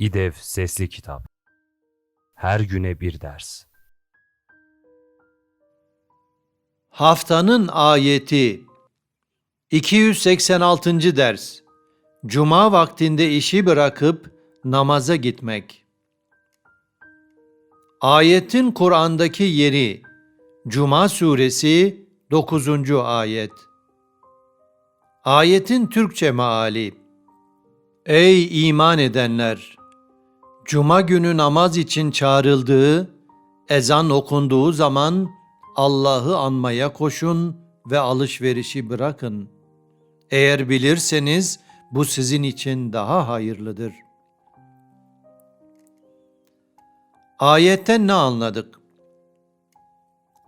İDEV Sesli Kitap Her güne bir ders. Haftanın ayeti 286. ders Cuma vaktinde işi bırakıp namaza gitmek. Ayetin Kur'an'daki yeri Cuma suresi 9. ayet. Ayetin Türkçe meali Ey iman edenler! Cuma günü namaz için çağrıldığı, ezan okunduğu zaman Allah'ı anmaya koşun ve alışverişi bırakın. Eğer bilirseniz bu sizin için daha hayırlıdır. Ayetten ne anladık?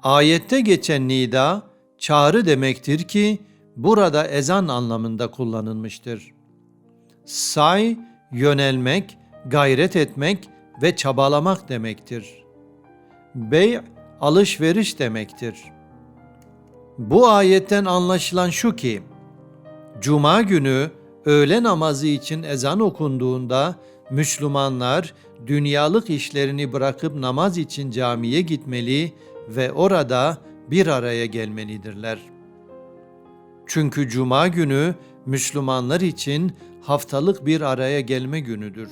Ayette geçen nida çağrı demektir ki burada ezan anlamında kullanılmıştır. Say, yönelmek, gayret etmek ve çabalamak demektir. Bey, alışveriş demektir. Bu ayetten anlaşılan şu ki, Cuma günü öğle namazı için ezan okunduğunda Müslümanlar dünyalık işlerini bırakıp namaz için camiye gitmeli ve orada bir araya gelmelidirler. Çünkü cuma günü Müslümanlar için haftalık bir araya gelme günüdür.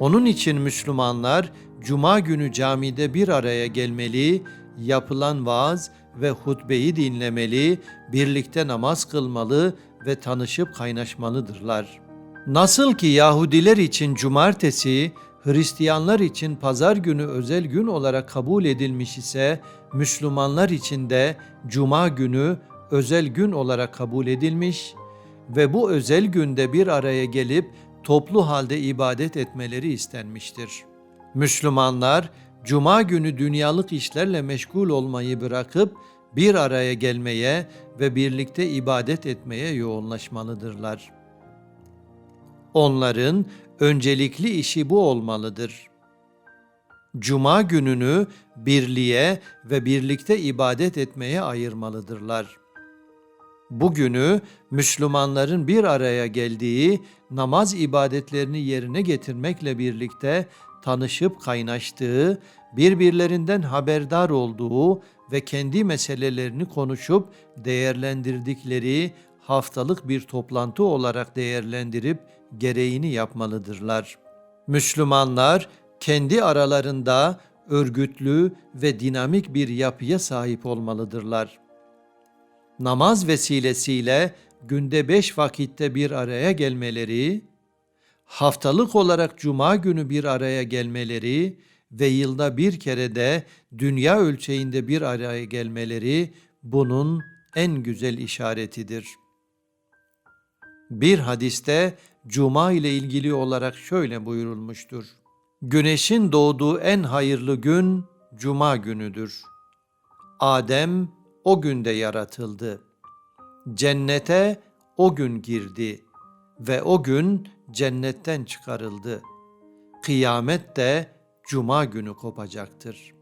Onun için Müslümanlar cuma günü camide bir araya gelmeli, yapılan vaaz ve hutbeyi dinlemeli, birlikte namaz kılmalı ve tanışıp kaynaşmalıdırlar. Nasıl ki Yahudiler için cumartesi, Hristiyanlar için pazar günü özel gün olarak kabul edilmiş ise Müslümanlar için de cuma günü özel gün olarak kabul edilmiş ve bu özel günde bir araya gelip toplu halde ibadet etmeleri istenmiştir. Müslümanlar cuma günü dünyalık işlerle meşgul olmayı bırakıp bir araya gelmeye ve birlikte ibadet etmeye yoğunlaşmalıdırlar. Onların öncelikli işi bu olmalıdır. Cuma gününü birliğe ve birlikte ibadet etmeye ayırmalıdırlar. Bugünü Müslümanların bir araya geldiği namaz ibadetlerini yerine getirmekle birlikte tanışıp kaynaştığı, birbirlerinden haberdar olduğu ve kendi meselelerini konuşup değerlendirdikleri haftalık bir toplantı olarak değerlendirip gereğini yapmalıdırlar. Müslümanlar kendi aralarında örgütlü ve dinamik bir yapıya sahip olmalıdırlar. Namaz vesilesiyle günde beş vakitte bir araya gelmeleri, haftalık olarak cuma günü bir araya gelmeleri ve yılda bir kere de dünya ölçeğinde bir araya gelmeleri bunun en güzel işaretidir. Bir hadiste cuma ile ilgili olarak şöyle buyurulmuştur. Güneşin doğduğu en hayırlı gün cuma günüdür. Adem o günde yaratıldı. Cennete o gün girdi ve o gün cennetten çıkarıldı. Kıyamet de cuma günü kopacaktır.''